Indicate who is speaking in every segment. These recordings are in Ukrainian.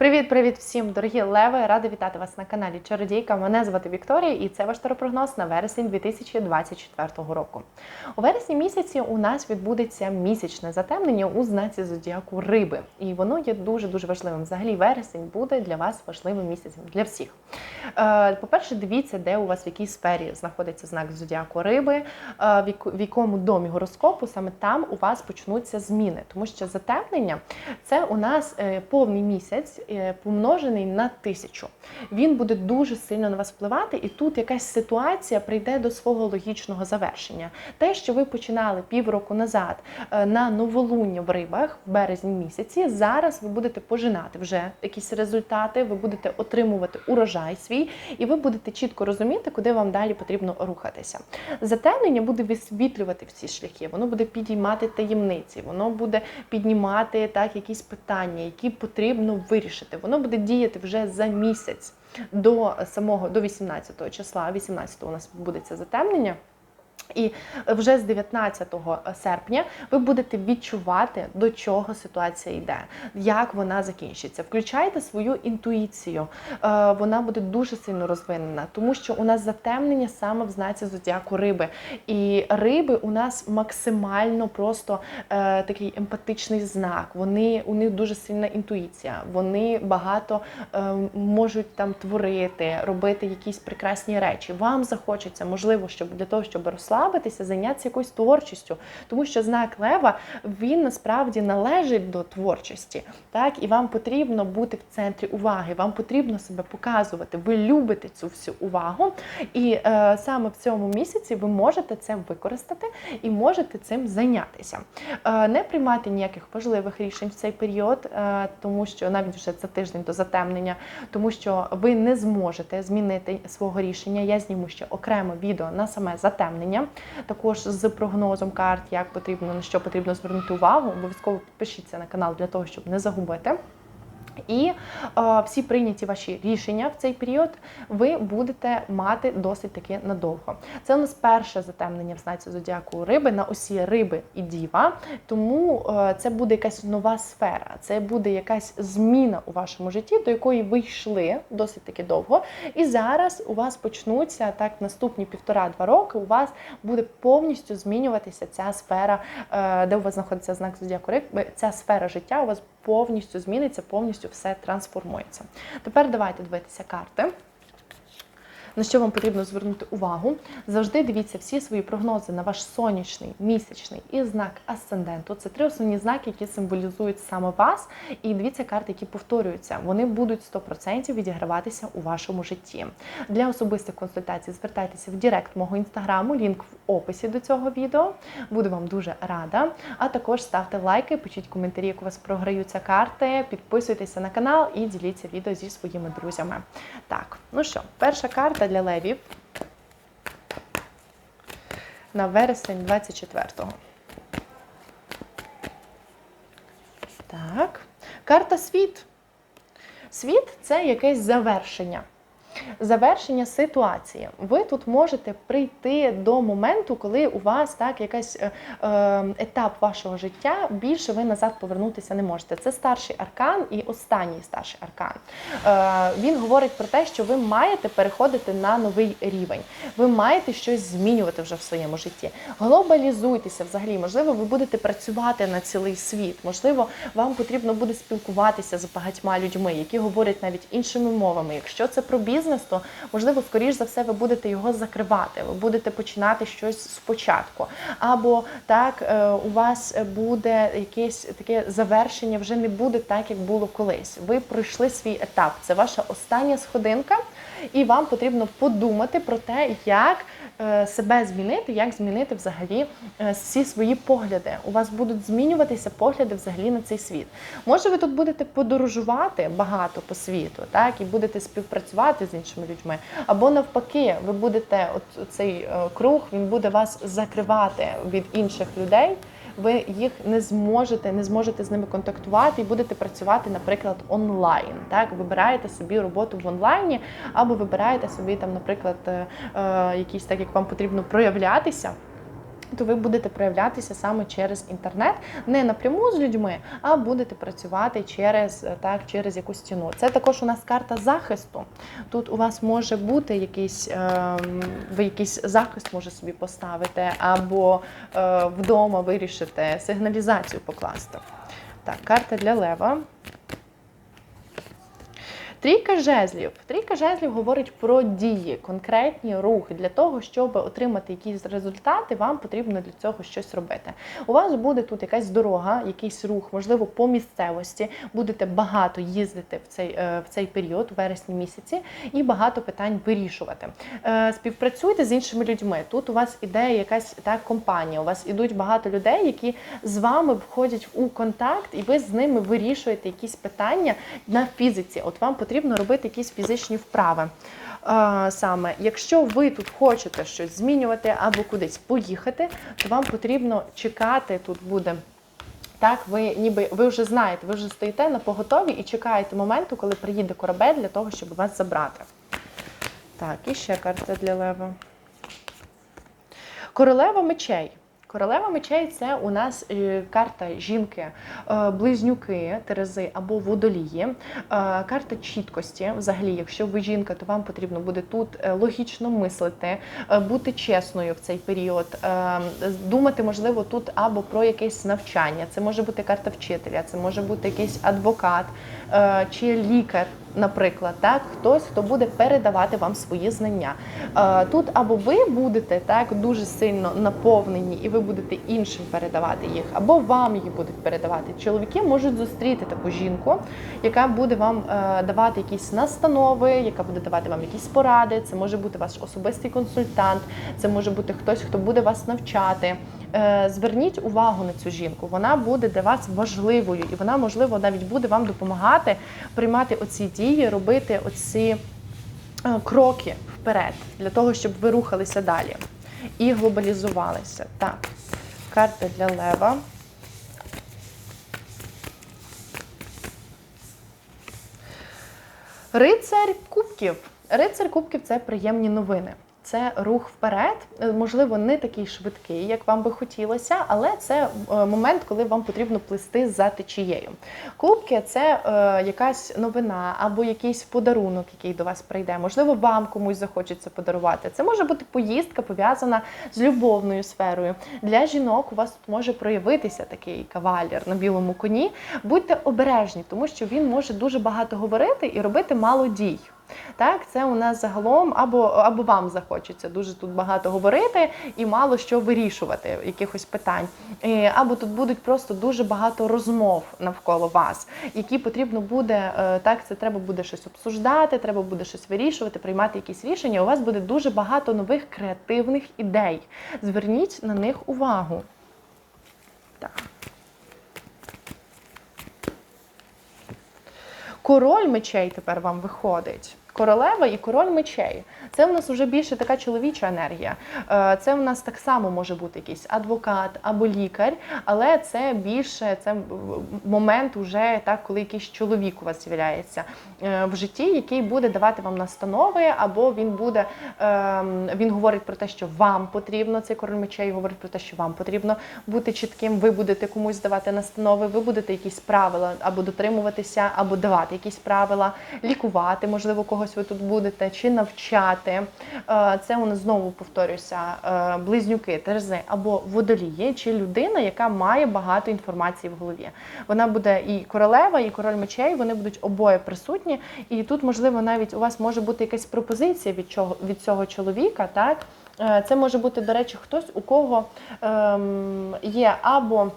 Speaker 1: Привіт-привіт всім, дорогі леви! Рада вітати вас на каналі Чародійка. Мене звати Вікторія, і це ваш таропрогноз на вересень 2024 року. У вересні місяці у нас відбудеться місячне затемнення у знаці зодіаку Риби, і воно є дуже дуже важливим. Взагалі, вересень буде для вас важливим місяцем для всіх. Е, По-перше, дивіться, де у вас в якій сфері знаходиться знак зодіаку Риби, е, в якому домі гороскопу саме там у вас почнуться зміни, тому що затемнення це у нас е, повний місяць помножений на тисячу. Він буде дуже сильно на вас впливати, і тут якась ситуація прийде до свого логічного завершення. Те, що ви починали півроку назад е, на новолуння в рибах в березні місяці, зараз ви будете пожинати вже якісь результати, ви будете отримувати урожай свій, і ви будете чітко розуміти, куди вам далі потрібно рухатися. Затемнення буде висвітлювати всі шляхи, воно буде підіймати таємниці, воно буде піднімати так якісь питання, які потрібно вирішити. Воно буде діяти вже за місяць до самого до 18 числа. 18 у нас відбудеться затемнення. І вже з 19 серпня ви будете відчувати, до чого ситуація йде, як вона закінчиться. Включайте свою інтуїцію, Е, вона буде дуже сильно розвинена, тому що у нас затемнення саме в знаці зодіаку риби. І риби у нас максимально просто е, такий емпатичний знак. Вони у них дуже сильна інтуїція. Вони багато е, можуть там творити, робити якісь прекрасні речі. Вам захочеться, можливо, щоб для того, щоб розслабитися, зайнятися якоюсь творчістю, тому що знак лева він насправді належить до творчості, так і вам потрібно бути в центрі уваги. Вам потрібно себе показувати. Ви любите цю всю увагу, і е, саме в цьому місяці ви можете це використати і можете цим зайнятися. Е, не приймати ніяких важливих рішень в цей період, е, тому що навіть вже за тиждень до затемнення, тому що ви не зможете змінити свого рішення. Я зніму ще окреме відео на саме затемнення, також з прогнозом карт, як потрібно на що потрібно звернути увагу. Обов'язково підпишіться на канал для того, щоб не загубити. І е, всі прийняті ваші рішення в цей період ви будете мати досить таки надовго. Це у нас перше затемнення в знаці зодіаку риби на осі риби і діва. Тому е, це буде якась нова сфера, це буде якась зміна у вашому житті, до якої ви йшли досить таки довго. І зараз у вас почнуться так наступні півтора-два роки. У вас буде повністю змінюватися ця сфера, е, де у вас знаходиться знак зодіаку риби. Ця сфера життя у вас повністю зміниться, повністю все трансформується. Тепер давайте дивитися карти. На що вам потрібно звернути увагу? Завжди дивіться всі свої прогнози на ваш сонячний, місячний і знак асценденту. Це три основні знаки, які символізують саме вас. І дивіться карти, які повторюються. Вони будуть 100% відіграватися у вашому житті. Для особистих консультацій звертайтеся в Директ мого інстаграму, лінк в описі до цього відео. Буду вам дуже рада. А також ставте лайки, пишіть коментарі, як у вас програються карти, підписуйтеся на канал і діліться відео зі своїми друзями. Так, ну що, перша карта для левів на вересень 24-го. Так, карта світ. Світ це якесь завершення. Завершення ситуації. Ви тут можете прийти до моменту, коли у вас так якась е, е, етап вашого життя більше ви назад повернутися не можете. Це старший аркан і останній старший аркан. Е, він говорить про те, що ви маєте переходити на новий рівень. Ви маєте щось змінювати вже в своєму житті. Глобалізуйтеся взагалі. Можливо, ви будете працювати на цілий світ. Можливо, вам потрібно буде спілкуватися з багатьма людьми, які говорять навіть іншими мовами. Якщо це про бізнес, то можливо, скоріш за все, ви будете його закривати. Ви будете починати щось спочатку. Або так е, у вас буде якесь таке завершення, вже не буде так, як було колись. Ви пройшли свій етап. Це ваша остання сходинка, і вам потрібно подумати про те, як себе змінити, як змінити взагалі е, всі свої погляди. У вас будуть змінюватися погляди взагалі на цей світ. Може, ви тут будете подорожувати багато по світу, так і будете співпрацювати з іншими людьми, або навпаки, ви будете от цей е, круг, він буде вас закривати від інших людей. Ви їх не зможете, не зможете з ними контактувати і будете працювати, наприклад, онлайн. Так, вибираєте собі роботу в онлайні, або вибираєте собі там, наприклад, е, е, якісь так, як вам потрібно проявлятися. То ви будете проявлятися саме через інтернет, не напряму з людьми, а будете працювати через е, так, через якусь стіну. Це також у нас карта захисту. Тут у вас може бути якийсь ем, ви якийсь захист може собі поставити, або е, вдома вирішите сигналізацію покласти. Так, карта для лева. Трійка жезлів. Трійка жезлів говорить про дії, конкретні рухи. Для того, щоб отримати якісь результати, вам потрібно для цього щось робити. У вас буде тут якась дорога, якийсь рух, можливо, по місцевості. Будете багато їздити в цей, е, в цей період, у вересні місяці, і багато питань вирішувати. Е, Співпрацюйте з іншими людьми. Тут у вас іде якась так компанія. У вас ідуть багато людей, які з вами входять у контакт, і ви з ними вирішуєте якісь питання на фізиці. От вам потрібно робити якісь фізичні вправи. Е, Саме, якщо ви тут хочете щось змінювати або кудись поїхати, то вам потрібно чекати. Тут буде так, ви ніби ви вже знаєте, ви вже стоїте на поготові і чекаєте моменту, коли приїде корабель для того, щоб вас забрати. Так, і ще карта для лева. Королева мечей. Королева мечей це у нас е, карта жінки, е, близнюки, терези або водолії. Е, Карта чіткості. Взагалі, якщо ви жінка, то вам потрібно буде тут логічно мислити, бути чесною в цей період, думати, можливо, тут або про якесь навчання. Це може бути карта вчителя, це може бути якийсь адвокат чи лікар. Наприклад, так, хтось, хто буде передавати вам свої знання. Е, Тут або ви будете так дуже сильно наповнені, і ви будете іншим передавати їх, або вам їх будуть передавати. Чоловіки можуть зустріти таку жінку, яка буде вам е, давати якісь настанови, яка буде давати вам якісь поради. Це може бути ваш особистий консультант, це може бути хтось, хто буде вас навчати. Е, Зверніть увагу на цю жінку. Вона буде для вас важливою, і вона, можливо, навіть буде вам допомагати приймати оці дії, робити оці е, кроки вперед для того, щоб ви рухалися далі і глобалізувалися. Так, карта для лева. Рицарь кубків. Рицарь кубків це приємні новини. Це рух вперед, Е, можливо, не такий швидкий, як вам би хотілося, але це е, момент, коли вам потрібно плисти за течією. Кубки це е, якась новина або якийсь подарунок, який до вас прийде. Можливо, вам комусь захочеться подарувати. Це може бути поїздка пов'язана з любовною сферою. Для жінок у вас тут може проявитися такий кавалір на білому коні. Будьте обережні, тому що він може дуже багато говорити і робити мало дій. Так, це у нас загалом або, або вам захочеться дуже тут багато говорити і мало що вирішувати, якихось питань. Е, Або тут будуть просто дуже багато розмов навколо вас, які потрібно буде е, так. Це треба буде щось обсуждати, треба буде щось вирішувати, приймати якісь рішення. У вас буде дуже багато нових креативних ідей. Зверніть на них увагу. Так. Король мечей тепер вам виходить. Королева і король мечей. Це в нас вже більше така чоловіча енергія. Е, Це в нас так само може бути якийсь адвокат або лікар, але це більше це момент, уже так, коли якийсь чоловік у вас з'являється е, в житті, який буде давати вам настанови, або він буде ем, він говорить про те, що вам потрібно. Цей король мечей говорить про те, що вам потрібно бути чітким. Ви будете комусь давати настанови, ви будете якісь правила або дотримуватися, або давати якісь правила, лікувати, можливо, когось ви тут будете, чи навчати. Е, Це у нас знову повторюся, е, близнюки, терези або водолії, чи людина, яка має багато інформації в голові. Вона буде і королева, і король мечей, вони будуть обоє присутні. І тут, можливо, навіть у вас може бути якась пропозиція від чого від цього чоловіка, так? Е, Це може бути, до речі, хтось, у кого ем, є або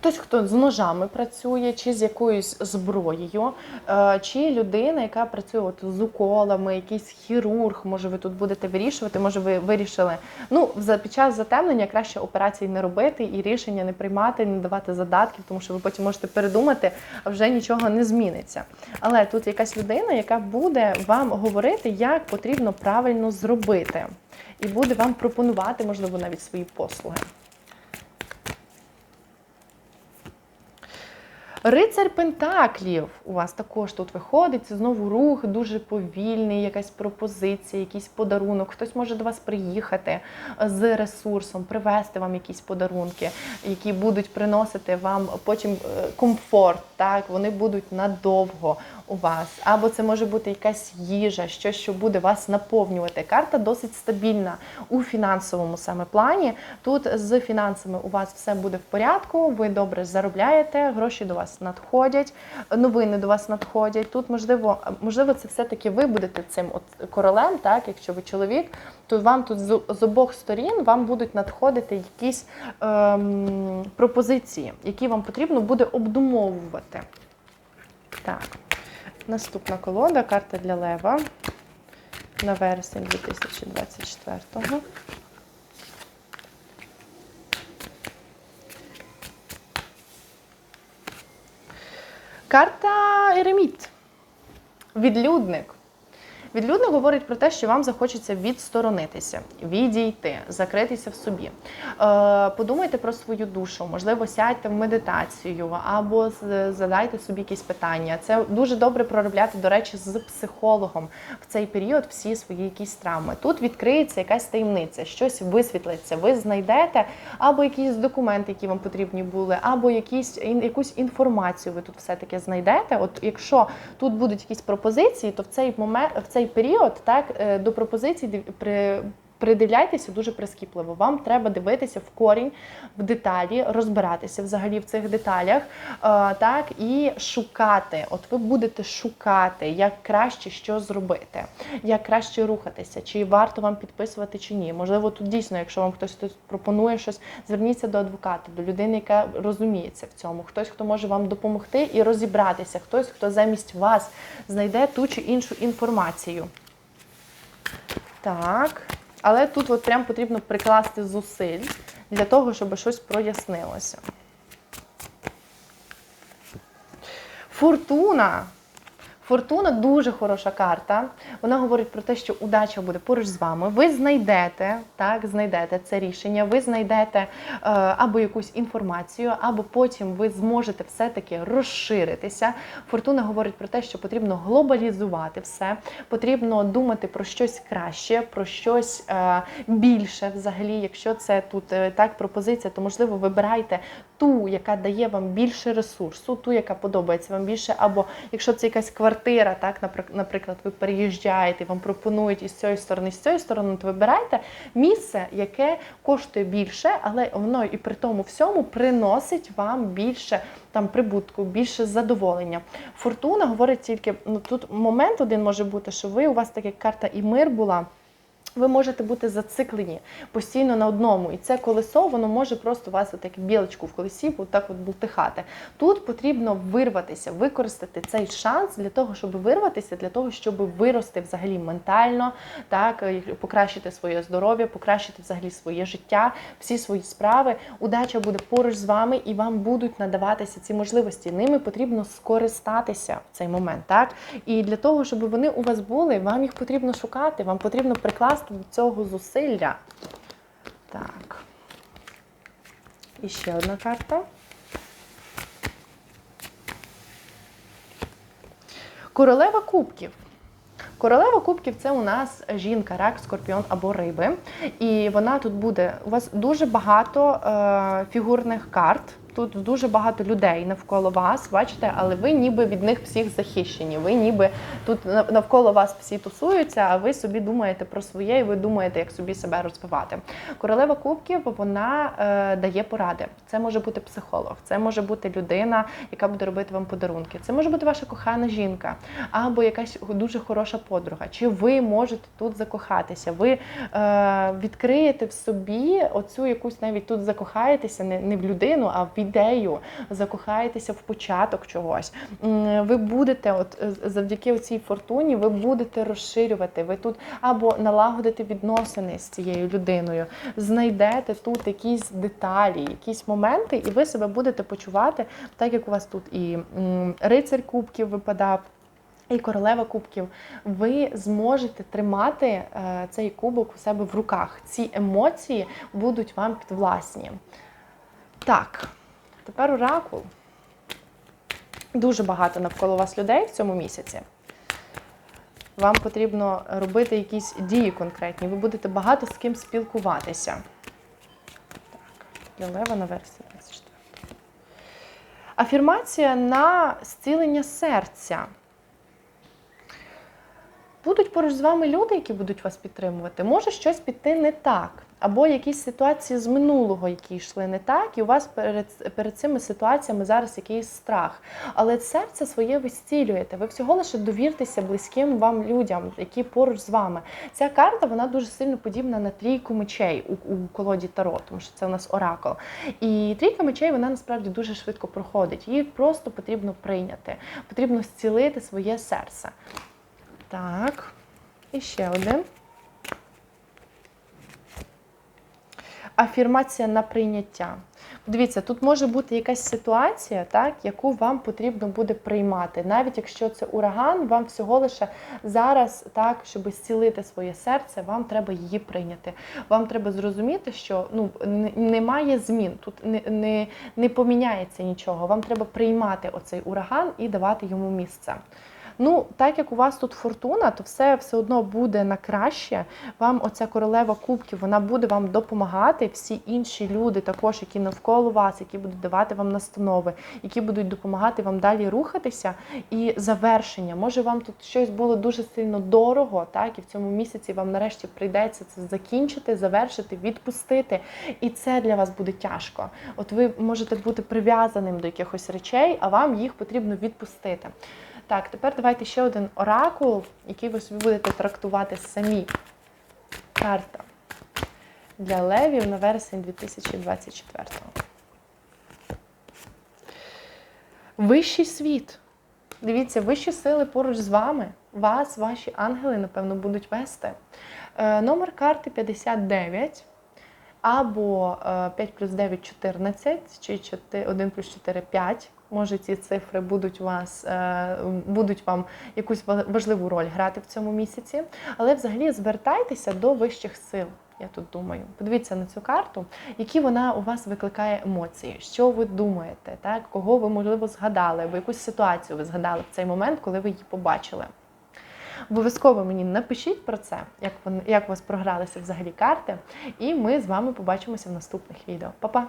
Speaker 1: Хтось, хто з ножами працює, чи з якоюсь зброєю, е, чи людина, яка працює от з уколами, якийсь хірург, може ви тут будете вирішувати, може ви вирішили. Ну, під час затемнення краще операцій не робити і рішення не приймати, не давати задатків, тому що ви потім можете передумати, а вже нічого не зміниться. Але тут якась людина, яка буде вам говорити, як потрібно правильно зробити, і буде вам пропонувати, можливо, навіть свої послуги. Рицар Пентаклів у вас також тут виходить. Це знову рух, дуже повільний, якась пропозиція, якийсь подарунок. Хтось може до вас приїхати з ресурсом, привезти вам якісь подарунки, які будуть приносити вам потім е, комфорт. Так, вони будуть надовго у вас. Або це може бути якась їжа, щось, що буде вас наповнювати. Карта досить стабільна у фінансовому саме плані. Тут з фінансами у вас все буде в порядку, ви добре заробляєте, гроші до вас надходять, новини до вас надходять. Тут можливо, можливо, це все-таки ви будете цим от королем, так, якщо ви чоловік, то вам тут з, обох сторін вам будуть надходити якісь ем, пропозиції, які вам потрібно буде обдумовувати. Так, наступна колода, карта для Лева на вересень 2024-го. Карта Ереміт. Відлюдник. Відлюдник говорить про те, що вам захочеться відсторонитися, відійти, закритися в собі. Е, подумайте про свою душу, можливо, сядьте в медитацію або задайте собі якісь питання. Це дуже добре проробляти, до речі, з психологом в цей період всі свої якісь травми. Тут відкриється якась таємниця, щось висвітлиться. Ви знайдете або якісь документи, які вам потрібні були, або якісь якусь інформацію ви тут все-таки знайдете. От якщо тут будуть якісь пропозиції, то в цей момент в цей період так е, до пропозицій при. Придивляйтеся дуже прискіпливо. Вам треба дивитися в корінь, в деталі, розбиратися взагалі в цих деталях, е, так і шукати. От ви будете шукати, як краще що зробити, як краще рухатися, чи варто вам підписувати чи ні. Можливо, тут дійсно, якщо вам хтось тут пропонує щось, зверніться до адвоката, до людини, яка розуміється в цьому. Хтось, хто може вам допомогти і розібратися, хтось, хто замість вас знайде ту чи іншу інформацію. Так. Але тут от прям потрібно прикласти зусиль для того, щоб щось прояснилося. Фортуна. Фортуна дуже хороша карта. Вона говорить про те, що удача буде поруч з вами. Ви знайдете, так, знайдете це рішення, ви знайдете е, або якусь інформацію, або потім ви зможете все-таки розширитися. Фортуна говорить про те, що потрібно глобалізувати все, потрібно думати про щось краще, про щось е, більше. Взагалі, якщо це тут е, так пропозиція, то можливо вибирайте ту, яка дає вам більше ресурсу, ту, яка подобається вам більше, або якщо це якась квартира, так, наприклад, ви переїжджаєте, вам пропонують із цієї сторони, з цієї сторони, то вибирайте місце, яке коштує більше, але воно і при тому всьому приносить вам більше там прибутку, більше задоволення. Фортуна говорить тільки, ну тут момент один може бути, що ви у вас так як карта і мир була. Ви можете бути зациклені постійно на одному, і це колесо воно може просто вас от як білочку в колесі, отак от бултихати. Тут потрібно вирватися, використати цей шанс для того, щоб вирватися, для того, щоб вирости взагалі ментально, так покращити своє здоров'я, покращити взагалі своє життя, всі свої справи. Удача буде поруч з вами, і вам будуть надаватися ці можливості. Ними потрібно скористатися в цей момент. Так і для того, щоб вони у вас були, вам їх потрібно шукати, вам потрібно прикласти до цього зусилля. Так. І ще одна карта. Королева кубків. Королева кубків це у нас жінка, рак, скорпіон або риби. І вона тут буде. У вас дуже багато е, фігурних карт. Тут дуже багато людей навколо вас, бачите, але ви ніби від них всіх захищені. Ви ніби тут навколо вас всі тусуються, а ви собі думаєте про своє, і ви думаєте, як собі себе розвивати. Королева кубків вона е, дає поради. Це може бути психолог, це може бути людина, яка буде робити вам подарунки. Це може бути ваша кохана жінка, або якась дуже хороша подруга. Чи ви можете тут закохатися? Ви е, відкриєте в собі оцю якусь навіть тут закохаєтеся не, не в людину, а в ідею, закохаєтеся в початок чогось. Ви будете, от е, завдяки цій фортуні, ви будете розширювати. Ви тут або налагодите відносини з цією людиною, знайдете тут якісь деталі, якісь моменти, і ви себе будете почувати, так як у вас тут і рицарь кубків випадав. І королева кубків, ви зможете тримати е, цей кубок у себе в руках. Ці емоції будуть вам підвласні. Так, тепер оракул. дуже багато навколо вас людей в цьому місяці. Вам потрібно робити якісь дії конкретні. Ви будете багато з ким спілкуватися. Так, Лева на версії 24. Афірмація на зцілення серця. Будуть поруч з вами люди, які будуть вас підтримувати. Може щось піти не так, або якісь ситуації з минулого, які йшли не так, і у вас перед, перед цими ситуаціями зараз якийсь страх. Але серце своє ви зцілюєте. Ви всього лише довіртеся близьким вам людям, які поруч з вами. Ця карта вона дуже сильно подібна на трійку мечей у, у колоді Таро, тому що це у нас оракул. І трійка мечей вона насправді дуже швидко проходить. Її просто потрібно прийняти, потрібно зцілити своє серце. Так, і ще один. Афірмація на прийняття. Дивіться, тут може бути якась ситуація, так, яку вам потрібно буде приймати. Навіть якщо це ураган, вам всього лише зараз, так, щоб зцілити своє серце, вам треба її прийняти. Вам треба зрозуміти, що ну, немає змін, тут не, не, не поміняється нічого. Вам треба приймати оцей ураган і давати йому місце. Ну, так як у вас тут фортуна, то все все одно буде на краще. Вам оця королева кубків, вона буде вам допомагати. Всі інші люди, також, які навколо вас, які будуть давати вам настанови, які будуть допомагати вам далі рухатися. І завершення. Може, вам тут щось було дуже сильно дорого, так і в цьому місяці вам нарешті прийдеться це закінчити, завершити, відпустити. І це для вас буде тяжко. От ви можете бути прив'язаним до якихось речей, а вам їх потрібно відпустити. Так, тепер давайте ще один оракул, який ви собі будете трактувати самі. Карта для левів на вересень 2024. Вищий світ. Дивіться, вищі сили поруч з вами. Вас, ваші ангели, напевно, будуть вести. Е, номер карти 59. Або е, 5 плюс 9 14, чи 4, 1 плюс 4 5. Може, ці цифри будуть вас е, будуть вам якусь ва- важливу роль грати в цьому місяці. Але взагалі звертайтеся до вищих сил. Я тут думаю, подивіться на цю карту, які вона у вас викликає емоції, що ви думаєте, так кого ви можливо згадали, або якусь ситуацію ви згадали в цей момент, коли ви її побачили. Обов'язково мені напишіть про це, як як у вас програлися взагалі карти, і ми з вами побачимося в наступних відео. Па-па!